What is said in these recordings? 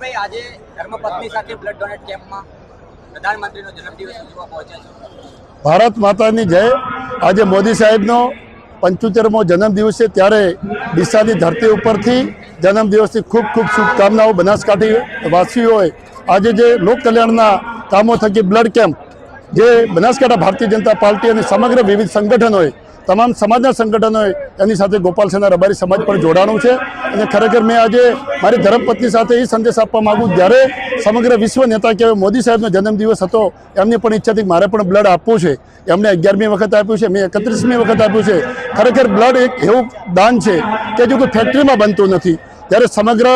ભાઈ આજે ધર્મપત્ની સાથે બ્લડ ડોનેટ કેમ્પમાં પ્રધાનમંત્રીનો જન્મદિવસ ઉજવવા પહોંચ્યા છો? ભારત માતાની જય. આજે મોદી સાહેબનો પંચોતેરમો જન્મદિવસ છે. ત્યારે ડીસાની ધરતી ઉપરથી જન્મદિવસની ખૂબ ખૂબ શુભકામનાઓ બનાસકાંઠી વાસીઓએ આજે જે લોક કલ્યાણના કામો થકી બ્લડ કેમ્પ જે બનાસકાંઠા ભારતીય જનતા પાર્ટી અને સમગ્ર વિવિધ સંગઠનોએ તમામ સમાજના સંગઠનોએ એની સાથે ગોપાલ સેના રબારી સમાજ પણ જોડાણું છે. અને ખરેખર મેં આજે મારી ધર્મપત્ની સાથે એ સંદેશ આપવા માગું જ્યારે સમગ્ર વિશ્વ નેતા કહેવાય મોદી સાહેબનો જન્મદિવસ હતો, એમની પણ ઈચ્છા હતી મારે પણ બ્લડ આપવું છે. એમને અગિયારમી વખત આપ્યું છે, મેં એકત્રીસમી વખત આપ્યું છે. ખરેખર બ્લડ એક એવું દાન છે કે જો કોઈ ફેક્ટરીમાં બનતું નથી. ત્યારે સમગ્ર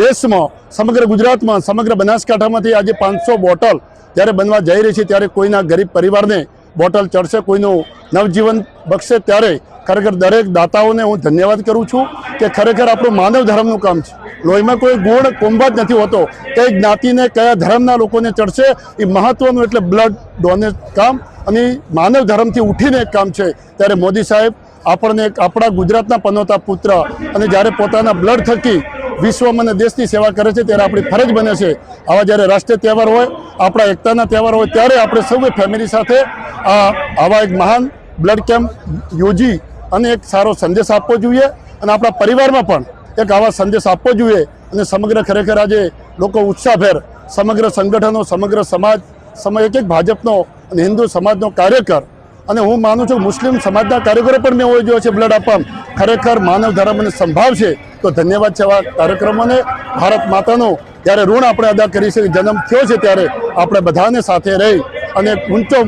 દેશમાં, સમગ્ર ગુજરાતમાં, સમગ્ર બનાસકાંઠામાંથી આજે પાંચસો બોટલ જ્યારે બનવા જઈ રહી છે, ત્યારે કોઈના ગરીબ પરિવારને બોટલ ચડશે, કોઈનું નવજીવન બક્ષે ત્યારે ખરેખર દરેક દાતાઓને હું ધન્યવાદ કરું છું કે ખરેખર આપણું માનવ ધર્મનું કામ છે. લોહીમાં કોઈ ગુણ કોંબા જ નથી હોતો. કઈ જ્ઞાતિને, કયા ધર્મના લોકોને ચડશે, એ મહત્વનું એટલે બ્લડ ડોનેટ કામ અને માનવ ધર્મથી ઉઠીને એક કામ છે. ત્યારે મોદી સાહેબ આપણને આપણા ગુજરાતના પનોતા પુત્ર અને જ્યારે પોતાના બ્લડ થકી વિશ્વમાં અને દેશની સેવા કરે છે, ત્યારે આપણી ફરજ બને છે. આવા જ્યારે રાષ્ટ્રીય તહેવાર હોય, આપણા એકતાના તહેવાર હોય, ત્યારે આપણે સૌએ ફેમિલી સાથે આવા એક મહાન બ્લડ કેમ્પ યોજી અને એક સારો સંદેશ આપવો જોઈએ અને આપણા પરિવારમાં પણ એક આવા સંદેશ આપવો જોઈએ અને સમગ્ર ખરેખર આજે લોકો ઉત્સાહભેર સમગ્ર સંગઠનો, સમગ્ર સમાજ સમય એક એક ભાજપનો અને હિન્દુ સમાજનો કાર્યકર અને હું માનું છું મુસ્લિમ સમાજના કાર્યકરો પણ મેં જોયો છે બ્લડ આપવા. ખરેખર માનવ ધર્મ અને સંભાવ છે. તો ધન્યવાદ છે આવા કાર્યક્રમોને. ભારત માતાનો જ્યારે ઋણ આપણે અદા કરી છે, જન્મ થયો છે ત્યારે આપણે બધાને સાથે રહી અને ઊંચો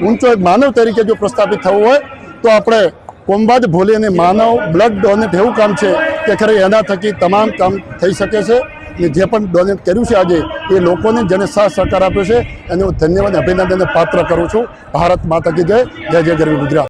ઊંચો એક માનવ તરીકે જો પ્રસ્થાપિત થવું હોય, તો આપણે કોમબાદ ભૂલી અને માનવ, બ્લડ ડોનેટ એવું કામ છે કે ખરે એના થકી તમામ કામ થઈ શકે છે. અને જે પણ ડોનેટ કર્યું છે આજે, એ લોકોને જેને સાથ સહકાર આપ્યો છે. એને હું ધન્યવાદ અભિનંદનને પાત્ર કરું છું. ભારત માતા કી જય. જય જય ગરવી ગુજરાત.